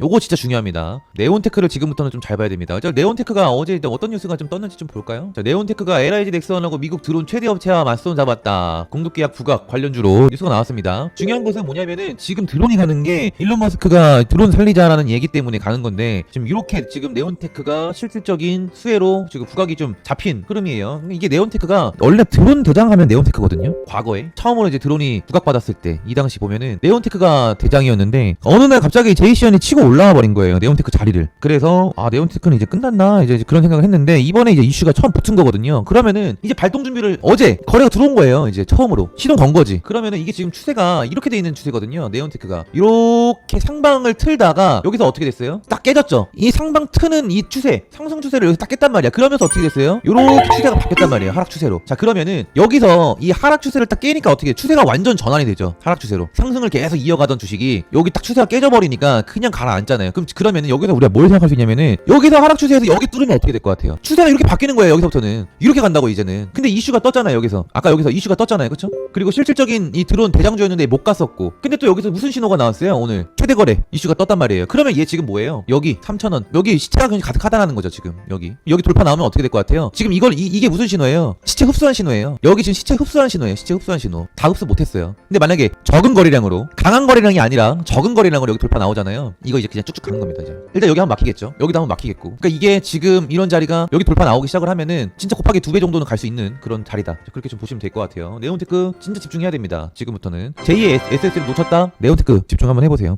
요거 진짜 중요합니다. 네온테크를 지금부터는 좀 잘 봐야 됩니다. 저 네온테크가 어제 어떤 뉴스가 좀 떴는지 좀 볼까요? 자, 네온테크가 LIG 넥슨하고 미국 드론 최대 업체와 맞선 잡았다. 공급 계약 부각 관련주로 뉴스가 나왔습니다. 중요한 것은 뭐냐면은 지금 드론이 가는 게 일론 머스크가 드론 살리자라는 얘기 때문에 가는 건데 지금 이렇게 지금 네온테크가 실질적인 수혜로 지금 부각이 좀 잡힌 흐름이에요. 이게 네온테크가 원래 드론 대장하면 네온테크거든요. 과거에 처음으로 이제 드론이 부각받았을 때 이 당시 보면은 네온테크가 대장이었는데 어느 날 갑자기 제이시언이 치고 올라와 버린 거예요. 네온테크 자리를. 그래서 아 네온테크는 이제 끝났나 이제 그런 생각을 했는데 이번에 이제 이슈가 처음 붙은 거거든요. 그러면은 이제 발동 준비를 어제 거래가 들어온 거예요. 이제 처음으로 시동 건 거지. 그러면은 이게 지금 추세가 이렇게 돼 있는 추세거든요. 네온테크가 이렇게 상방을 틀다가 여기서 어떻게 됐어요? 딱 깨졌죠. 이 상방 트는 이 추세 상승 추세를 여기서 딱 깼단 말이야. 그러면서 어떻게 됐어요? 이렇게 추세가 바뀌었단 말이에요. 하락 추세로. 자 그러면은 여기서 이 하락 추세를 딱 깨니까 어떻게 돼? 추세가 완전 전환이 되죠. 하락 추세로 상승을 계속 이어가던 주식이 여기 딱 추세가 깨져버리니까 그냥 가라 앉잖아요. 그럼 그러면은 여기서 우리가 뭘 생각할 수 있냐면은 여기서 하락 추세에서 여기 뚫으면 어떻게 될 것 같아요? 추세가 이렇게 바뀌는 거예요. 여기서부터는 이렇게 간다고 이제는. 근데 이슈가 떴잖아요. 여기서 아까 여기서 이슈가 떴잖아요. 그렇죠? 그리고 실질적인 이 드론 대장주였는데 못 갔었고. 근데 또 여기서 무슨 신호가 나왔어요? 오늘 최대 거래 이슈가 떴단 말이에요. 그러면 얘 지금 뭐예요? 여기 3,000원. 여기 시체가 그냥 가득하다는 거죠, 지금. 여기. 여기 돌파 나오면 어떻게 될 것 같아요? 지금 이걸 이, 이게 무슨 신호예요? 시체 흡수한 신호예요. 여기 지금 시체 흡수한 신호예요. 시체 흡수한 신호. 다 흡수 못 했어요. 근데 만약에 적은 거래량으로 강한 거래량이 아니라 적은 거래량으로 여기 돌파 나오잖아요. 이거 이제 그냥 쭉쭉 가는 겁니다, 이제. 일단 여기 한번 막히겠죠. 여기도 한번 막히겠고. 그러니까 이게 지금 이런 자리가 여기 돌파 나오기 시작을 하면은 진짜 곱하기 두 배 정도는 갈 수 있는 그런 자리다. 그렇게 좀 보시면 될 것 같아요. 네온테크 진짜 집중해야 됩니다. 지금부터는 제2의 SS를 놓쳤다. 네온테크 집중 한번 해보세요.